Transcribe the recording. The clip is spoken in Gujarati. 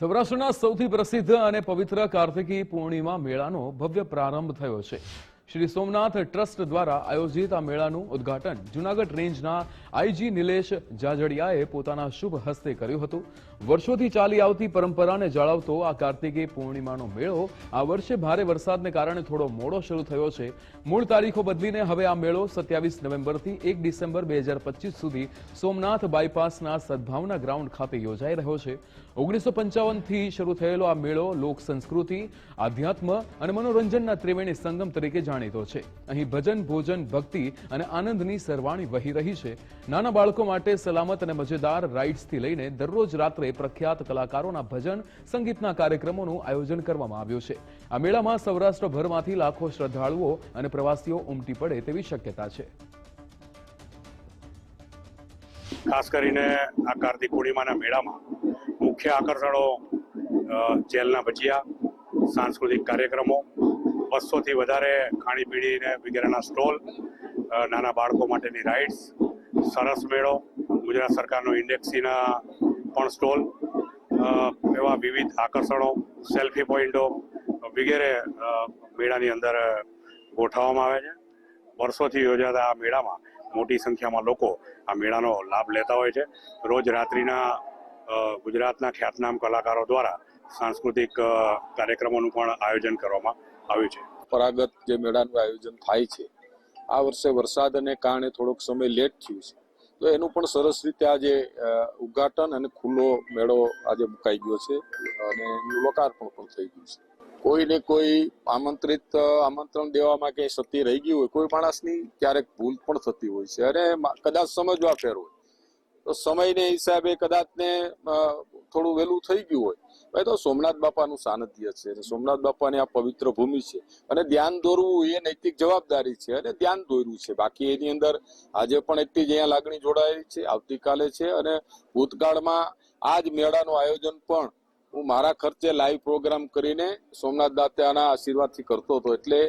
સૌરાષ્ટ્રના સૌથી પ્રસિદ્ધ અને પવિત્ર કાર્તિકી પૂર્ણિમા મેળાનો ભવ્ય પ્રારંભ થયો છે. શ્રી સોમનાથ ટ્રસ્ટ દ્વારા આયોજિત આ મેળાનું ઉદ્ઘાટન જૂનાગઢ રેન્જના આઈજી નિલેશ જાજડિયાએ પોતાના શુભ હસ્તે કર્યું હતું. વર્ષોથી ચાલી આવતી પરંપરાને જાળવતો આ કાર્તિકી પૂર્ણિમાનો મેળો આ વર્ષે ભારે વરસાદને કારણે થોડો મોડો શરૂ થયો છે. મૂળ તારીખો બદલીને હવે આ મેળો સત્યાવીસ નવેમ્બરથી એક ડિસેમ્બર બે હજાર પચીસ સુધી સોમનાથ બાયપાસના સદભાવના ગ્રાઉન્ડ ખાતે યોજાઈ રહ્યો છે. ઓગણીસો પંચાવનથી શરૂ થયેલો આ મેળો લોક સંસ્કૃતિ, આધ્યાત્મ અને મનોરંજનના ત્રિવેણી સંગમ તરીકે જાણીતો છે. અહીં ભજન, ભોજન, ભક્તિ અને આનંદની સરવાણી વહી રહી છે. નાના બાળકો માટે સલામત અને મજેદાર રાઇડ્સથી લઈને દરરોજ રાત્રે પ્રખ્યાત કલાકારોના ભજન, સંગીતના કાર્યક્રમોનું આયોજન કરવામાં આવ્યું છે. આ મેળામાં સૌરાષ્ટ્રભરમાંથી લાખો શ્રદ્ધાળુઓ અને પ્રવાસીઓ ઉમટી પડે તેવી શક્યતા છે. ખાસ કરીને આ કાર્તિક પૂર્ણિમાના મેળામાં મુખ્ય આકર્ષણો જેલના ભજીયા, સાંસ્કૃતિક કાર્યક્રમો બસોથી વધારે ખાણીપીણી ને વગેરેના સ્ટોલ નાના બાળકો માટેની રાઇડ્સ, સરસ મેળો, ગુજરાત સરકારનો ઇન્ડેક્સીના પણ સ્ટોલ એવા વિવિધ આકર્ષણો, સેલ્ફી પોઈન્ટો વગેરે મેળાની અંદર ગોઠવવામાં આવે છે. વર્ષોથી યોજાતા આ મેળામાં મોટી સંખ્યામાં લોકો આ મેળાનો લાભ લેતા હોય છે. રોજ રાત્રિના ગુજરાતના ખ્યાતનામ કલાકારો દ્વારા સાંસ્કૃતિક કાર્યક્રમોનું પણ આયોજન કરવામાં આવ્યું છે. પરંપરાગત જે મેળાનું આયોજન થાય છે, આ વર્ષે વરસાદને કારણે થોડોક સમય લેટ થયું છે. તો એનું પણ સરસ રીતે આજે ઉદ્ઘાટન અને ખુલ્લો મેળો આજે મુકાઈ ગયો છે અને એનું લોકાર્પણ પણ થઈ ગયું છે. કોઈને કોઈ આમંત્રિત આમંત્રણ દેવામાં કે સતી રહી ગયું હોય, કોઈ માણસની ક્યારેક ભૂલ પણ થતી હોય છે અને કદાચ સમજવા ફેર હોય. તો સમયને હિસાબે કદાચ ને થોડું વહેલું થઈ ગયું હોય હવે તો સોમનાથ બાપાનું સાનિધ્ય છે સોમનાથ બાપાની આ પવિત્ર ભૂમિ છે. અને ધ્યાન દોરવું એ નૈતિક જવાબદારી છે અને ધ્યાન દોર્યું છે. બાકી એની અંદર આજે પણ એટલી જ અહીંયા લાગણી જોડાયેલી છે. આવતીકાલે છે અને ભૂતકાળમાં આ જ મેળાનું આયોજન પણ હું મારા ખર્ચે લાઈવ પ્રોગ્રામ કરીને સોમનાથ દાતાના આશીર્વાદથી કરતો હતો. એટલે